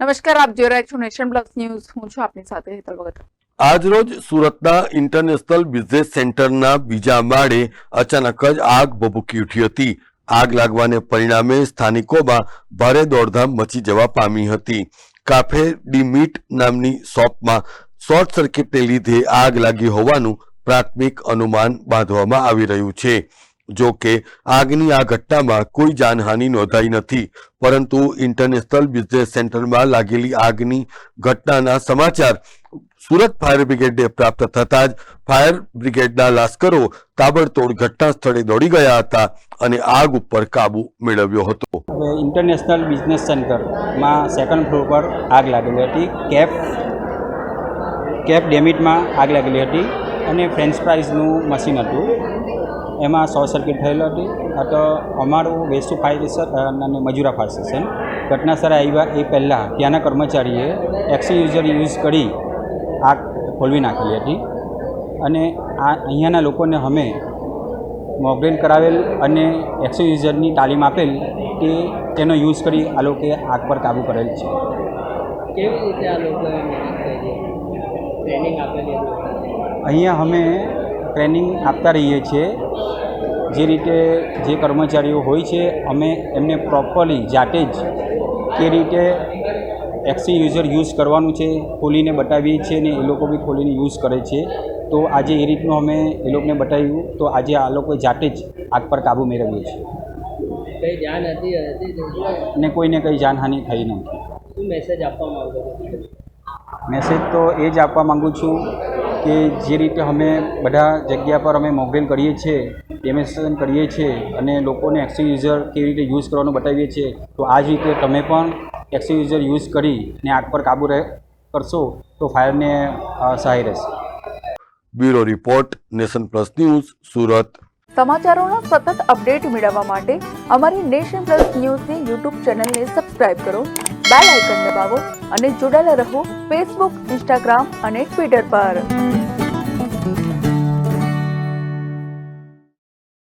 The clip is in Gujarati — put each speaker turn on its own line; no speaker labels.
નમસ્કાર, આપ જોઈ રહ્યા છો નેશન પ્લસ ન્યૂઝ. હું છું આપની સાથે હેતલ ભગત.
આજરોજ સુરતના ઇન્ટરનેશનલ બિઝનેસ સેન્ટરના બીજા માળે અચાનક જ આગ ભભૂકી ઉઠી હતી. આગ લાગવાને પરિણામે સ્થાનિકોમાં ભારે દોડધામ મચી જવા પામી હતી. કાફે ડી મીટ નામની શોપમાં શોર્ટ સર્કિટને લીધે આગ લાગી હોવાનું પ્રાથમિક અનુમાન બાંધવામાં આવી રહ્યું છે. જો કે આગની આ ઘટનામાં કોઈ જાનહાનિ નોંધાઈ નથી, પરંતુ ઇન્ટરનેશનલ બિઝનેસ સેન્ટરમાં લાગેલી આગની ઘટનાના સમાચાર સુરત ફાયર બ્રિગેડને પ્રાપ્ત થતા જ ફાયર બ્રિગેડના લાશ્કરો તાબડતોડ ઘટના સ્થળે દોડી ગયા હતા અને આગ ઉપર કાબુ મેળવ્યો હતો.
ઇન્ટરનેશનલ બિઝનેસ સેન્ટરમાં સેકન્ડ ફ્લોર પર આગ લાગેલી હતી. કેપ કેપ ડેમિટમાં આગ લાગેલી હતી અને ફ્રેન્ચ ફ્રાઈઝનું મશીન હતું. એમાં શોર્ટ સર્કિટ થયેલો હતી. આ તો અમારું વેસ્ટ ફાયર અને મજૂરા ફાયર સ્ટેશન. ઘટના સ્થળે આવ્યા એ પહેલાં ત્યાંના કર્મચારીએ એક્સી યુઝર યુઝ કરી આગ ખોલવી નાખેલી હતી. અને આ અહીંયાના લોકોને અમે મોકડ્રીલ કરાવેલ અને એક્સો યુઝરની તાલીમ આપેલ તે તેનો યુઝ કરી આ લોકોએ આગ પર કાબૂ કરેલ છે.
કેવી રીતે આ લોકોએ ટ્રેનિંગ આપેલી
અહીંયા અમે ટ્રેનિંગ આપતા રહીએ છીએ. જે રીતે જે કર્મચારીઓ હોય છે અમે એમને પ્રોપરલી જાતે જ કે રીતે એક્સી યુઝર યુઝ કરવાનું છે ખોલીને બતાવીએ છીએ ને એ લોકો બી ખોલીને યુઝ કરે છે. તો આજે એ રીતનું અમે એ લોકોને બતાવ્યું. તો આજે આ લોકો જાતે જ આગ પર કાબૂ મેળવીએ છીએ ને કોઈને કંઈ જાનહાનિ થઈ નથી.
મેસેજ આપવા માંગો
મેસેજ તો એ જ આપવા માગું છું કે જે રીતે અમે બધા જગ્યા પર અમે મોબાઈલ કરીએ છીએ ડેમોન્સ્ટ્રેશન કરીએ છીએ અને લોકોને એક્સી યુઝર કેવી રીતે યુઝ કરવાનું બતાવીએ છીએ તો આ જ રીતે તમે પણ એક્સી યુઝર યુઝ કરી ને આગ પર કાબૂ રહે કરશો તો ફાયરને સહાય રહેશે.
Bureau report nation plus news Surat.
સમાચારોના સતત અપડેટ મેળવવા માટે અમારી નેશન પ્લસ ન્યૂઝની યુટ્યુબ ચેનલને સબસ્ક્રાઇબ કરો બેલ આઇકન દબાવો અને જોડાયેલા રહો ફેસબુક ઇન્સ્ટાગ્રામ અને ટ્વિટર પર.